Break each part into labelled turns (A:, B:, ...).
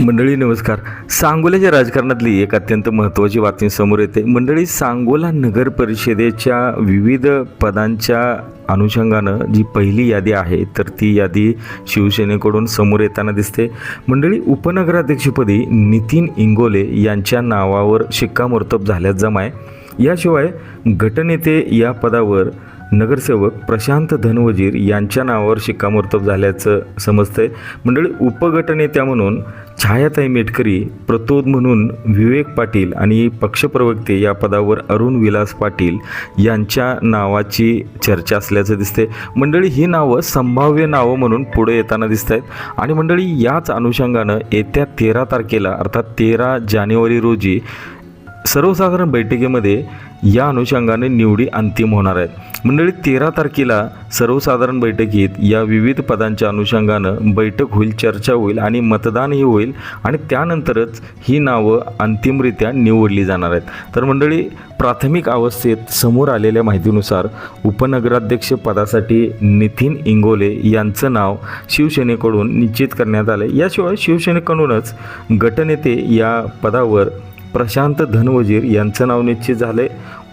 A: मंडळी नमस्कार. सांगोल्याच्या राजकारणातली एक अत्यंत महत्त्वाची बातमी समोर येते. मंडळी सांगोला नगर परिषदेच्या विविध पदांच्या अनुषंगानं जी पहिली यादी आहे तर ती यादी शिवसेनेकडून समोर येताना दिसते. मंडळी उपनगराध्यक्षपदी नितीन इंगोले यांच्या नावावर शिक्कामोर्तब झाल्यात जमाय. याशिवाय गटनेते या पदावर नगरसेवक प्रशांत धनवजीर यांच्या नावावर शिक्कामोर्तब झाल्याचं समजतंय. मंडळी उपगटनेत्या म्हणून छायाताई मेटकरी प्रतोद म्हणून विवेक पाटील आणि पक्षप्रवक्ते या पदावर अरुण विलास पाटील यांच्या नावाची चर्चा असल्याचं दिसते मंडळी ही नावं संभाव्य नावं म्हणून पुढे येताना दिसत आहेत आणि मंडळी याच अनुषंगानं येत्या तेरा तारखेला अर्थात तेरा जानेवारी रोजी सर्वसाधारण बैठकीमध्ये या अनुषंगाने निवडी अंतिम होणार आहेत. मंडळी तेरा तारखेला सर्वसाधारण बैठकीत या विविध पदांच्या अनुषंगानं बैठक होईल चर्चा होईल आणि मतदानही होईल आणि त्यानंतरच ही नावं अंतिमरित्या निवडली जाणार आहेत. तर मंडळी प्राथमिक अवस्थेत समोर आलेल्या माहितीनुसार उपनगराध्यक्ष पदासाठी नितीन इंगोले यांचं नाव शिवसेनेकडून निश्चित करण्यात आलं याशिवाय शिवसेनेकडूनच गटनेते या पदावर प्रशांत धनवजीर यांचं नाव निश्चित झाले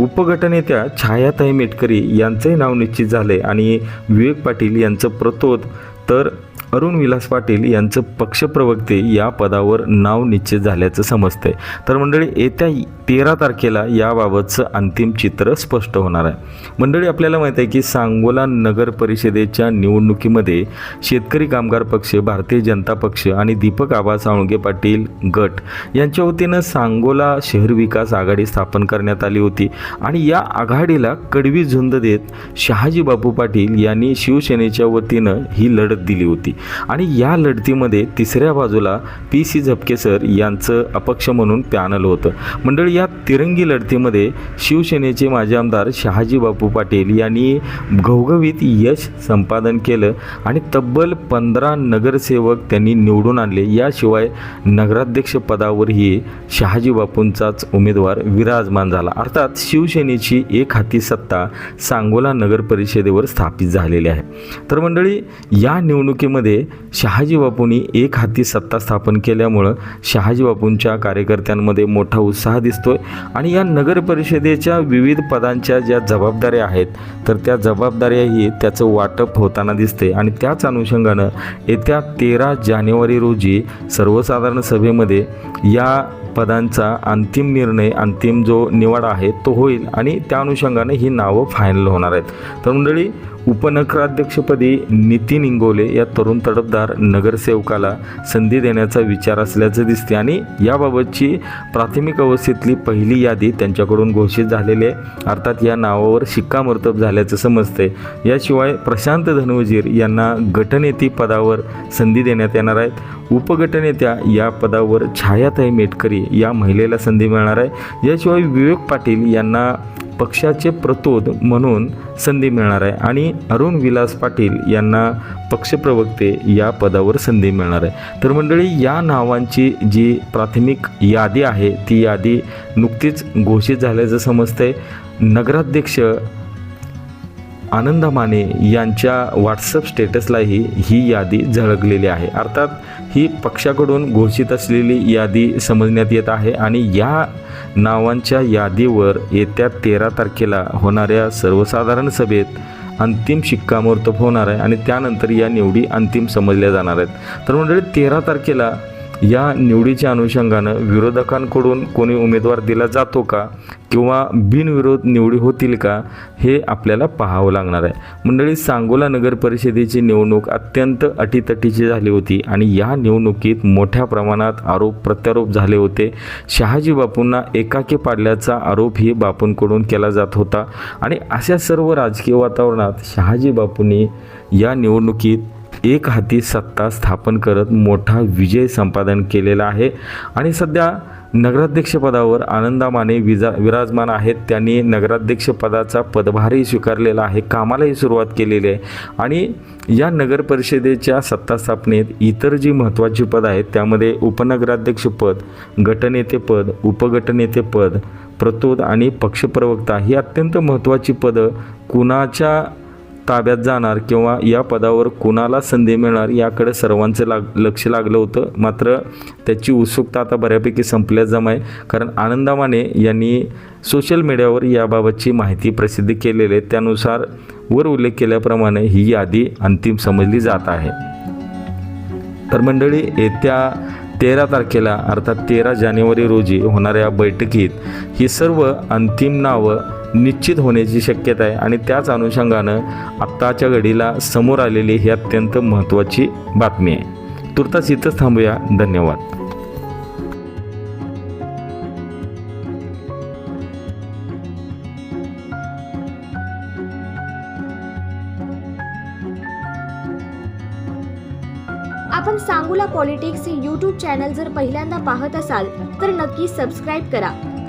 A: उपगटनेत्या छायाताई मेटकरी यांचंही नाव निश्चित झाले आणि विवेक पाटील यांचं प्रतोद. तर अरुण विलास पाटील यांचं पक्षप्रवक्ते या पदावर नाव निश्चित झाल्याचं समजतंय. तर मंडळी येत्या तेरा तारखेला याबाबतचं अंतिम चित्र स्पष्ट होणार आहे. मंडळी आपल्याला माहीत आहे की सांगोला नगर परिषदेच्या निवडणुकीमध्ये शेतकरी कामगार पक्ष भारतीय जनता पक्ष आणि दीपक आबा साळुंगे पाटील गट यांच्या वतीनं सांगोला शहर विकास आघाडी स्थापन करण्यात आली होती आणि या आघाडीला कडवी झुंज देत शहाजी बापू पाटील यांनी शिवसेनेच्या वतीनं ही लढत दिली होती. आणि या लढतीमध्ये तिसऱ्या बाजूला पी सी झपके सर यांचं अपक्ष म्हणून पॅनल होतं. मंडळी या तिरंगी लढतीमध्ये शिवसेनेचे माजी आमदार शहाजी बापू पाटील यांनी घवघवीत यश संपादन केलं आणि तब्बल पंधरा नगरसेवक त्यांनी निवडून आणले. याशिवाय नगराध्यक्ष पदावरही शहाजी बापूंचाच उमेदवार विराजमान झाला. अर्थात शिवसेनेची एक हाती सत्ता सांगोला नगर परिषदेवर स्थापित झालेली आहे. तर मंडळी या निवडणुकीमध्ये शहाजी बापूंनी एक हाती सत्ता स्थापन केल्यामुळं शहाजी बापूंच्या कार्यकर्त्यांमध्ये मोठा उत्साह दिसतोय. आणि या नगर परिषदेच्या विविध पदांच्या ज्या जबाबदाऱ्या आहेत तर त्या जबाबदाऱ्याही त्याचं वाटप होताना दिसते. आणि त्याच अनुषंगानं येत्या तेरा जानेवारी रोजी सर्वसाधारण सभेमध्ये या पदांचा अंतिम निर्णय अंतिम जो निवाडा आहे तो होईल. आणि त्या अनुषंगाने ही नावं फायनल होणार आहेत. तर मंडळी उपनगराध्यक्षपदी नितीन इंगोले या तरुण तडफदार नगरसेवकाला संधी देण्याचा विचार असल्याचं दिसते आणि याबाबतची प्राथमिक अवस्थेतली पहिली यादी त्यांच्याकडून घोषित झालेली आहे. अर्थात या नावावर शिक्कामोर्तब झाल्याचं समजते. याशिवाय प्रशांत धनवजीर यांना गटनेती पदावर संधी देण्यात येणार आहेत. उपगटनेत्या या पदावर छायाताई मेटकरी या महिलेला संधी मिळणार आहे. याशिवाय विवेक पाटील यांना पक्षाचे प्रतोद म्हणून संधी मिळणार आहे आणि अरुण विलास पाटील यांना पक्षप्रवक्ते या पदावर संधी मिळणार आहे. तर मंडळी या नावांची जी प्राथमिक यादी आहे ती यादी नुकतीच घोषित झाल्याचं समजतंय. नगराध्यक्ष आनंद माने यांच्या व्हॉट्सअप स्टेटसलाही ही यादी झळकलेली आहे. अर्थात ही पक्षाकडून घोषित असलेली यादी समजण्यात येत आहे आणि या नावांच्या यादीवर येत्या तेरा तारखेला होणाऱ्या सर्वसाधारण सभेत अंतिम शिक्कामोर्तब होणार आहे आणि त्यानंतर या निवडी अंतिम समजल्या जाणार आहेत. तर मंडळी तेरा तारखेला या निवडीच्या अनुषंगानं विरोधकांकडून कोणी उमेदवार दिला जातो का? किंवा बिनविरोध निवडी होतील का? हे आपल्याला पाहावं लागणार आहे. मंडळी सांगोला नगर परिषदेची निवडणूक अत्यंत अटीतटीची झाली होती आणि या निवडणुकीत मोठ्या प्रमाणात आरोप प्रत्यारोप झाले होते. शहाजी बापूंना एकाकी पाडल्याचा आरोपही बापूंकडून केला जात होता. आणि अशा सर्व राजकीय वातावरणात शहाजी बापूंनी या निवडणुकीत एक हाती सत्ता स्थापन करत मोठा विजय संपादन केलेला आहे. आणि सध्या नगराध्यक्षपदावर आनंदा माने विजा विराजमान आहेत. त्यांनी नगराध्यक्षपदाचा पदभारही स्वीकारलेला आहे. कामालाही सुरुवात केलेली आहे. आणि या नगर परिषदेच्या सत्ता स्थापनेत इतर जी महत्त्वाची पद आहेत त्यामध्ये उपनगराध्यक्षपद गटनेतेपद उपगटनेतेपद प्रतोद आणि पक्षप्रवक्ता ही अत्यंत महत्त्वाची पदं कुणाच्या ताब्यात जाणार किंवा या पदावर कुणाला संधी मिळणार याकडे सर्वांचं लाग लक्ष लागलं होतं. मात्र त्याची उत्सुकता आता बऱ्यापैकी संपल्या जमा आहे. कारण आनंदा माने यांनी सोशल मीडियावर याबाबतची माहिती प्रसिद्ध केलेली आहे. त्यानुसार वर उल्लेख केल्याप्रमाणे ही यादी अंतिम समजली जात आहे. तर मंडळी येत्या तेरा तारखेला अर्थात तेरा जानेवारी रोजी होणाऱ्या बैठकीत ही सर्व अंतिम नावं निश्चित होण्याची शक्यता आहे. आणि त्याच अनुषंगानं आत्ताच्या घडीला समोर आलेली ही अत्यंत महत्त्वाची बातमी आहे. तुर्तास इथंच थांबूया. धन्यवाद.
B: आपण सांगूला पॉलिटिक्स हे यूट्यूब चॅनल जर पहिल्यांदा पाहत असाल तर नक्की सबस्क्राईब करा.